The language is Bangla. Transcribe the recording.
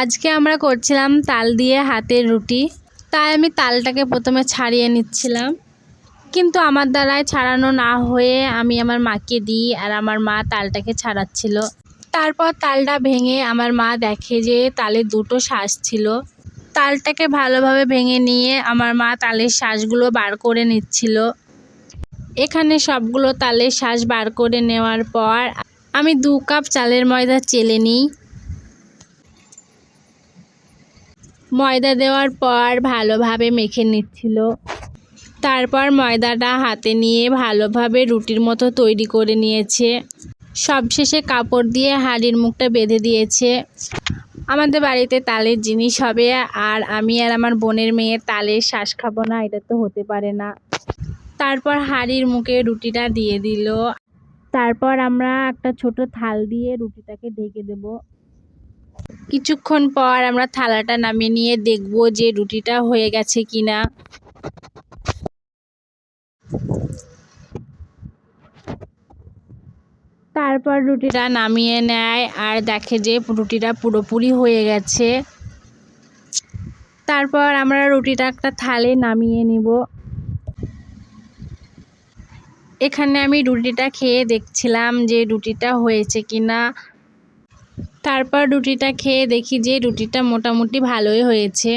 আজকে আমরা করছিলাম তাল দিয়ে হাতের রুটি। তাই আমি তালটাকে প্রথমে ছাড়িয়ে নিচ্ছিলাম। কিন্তু আমার দ্বারায় ছাড়ানো না হয়ে আমি আমার মাকে দিই আর আমার মা তালটাকে ছাড়াচ্ছিল। তারপর তালটা ভেঙে আমার মা দেখে যে তালে দুটো শ্বাস ছিল। তালটাকে ভালোভাবে ভেঙে নিয়ে আমার মা তালের শ্বাসগুলো বার করে নিচ্ছিল। এখানে সবগুলো তালের শ্বাস বার করে নেওয়ার পর আমি দু কাপ চালের ময়দা চেলে নিই। ময়দা দেওয়ার পর ভালোভাবে মেখে নিচ্ছিল। তারপর ময়দাটা হাতে নিয়ে ভালোভাবে রুটির মতো তৈরি করে নিয়েছে। সবশেষে কাপড় দিয়ে হাঁড়ির মুখটা বেঁধে দিয়েছে। আমাদের বাড়িতে তালের জিনিস হবে আর আমি আর আমার বোনের মেয়ে তালের শ্বাস খাব না, এটা তো হতে পারে না। তারপর হাঁড়ির মুখে রুটিটা দিয়ে দিল। তারপর আমরা একটা ছোট থাল দিয়ে রুটিটাকে ঢেকে দেব। কিছুক্ষণ পর আমরা থালাটা নামিয়ে নিয়ে দেখব যে রুটিটা হয়ে গেছে কিনা। তারপর রুটিটা নামিয়ে নেয় আর দেখে যে রুটিটা পুরোপুরি হয়ে গেছে। তারপর আমরা রুটিটা একটা থালে নামিয়ে নিব। এখানে আমি রুটিটা খেয়ে দেখছিলাম যে রুটিটা হয়েছে কিনা। তারপর রুটিটা খেয়ে দেখি যে রুটিটা মোটামুটি ভালোই হয়েছে।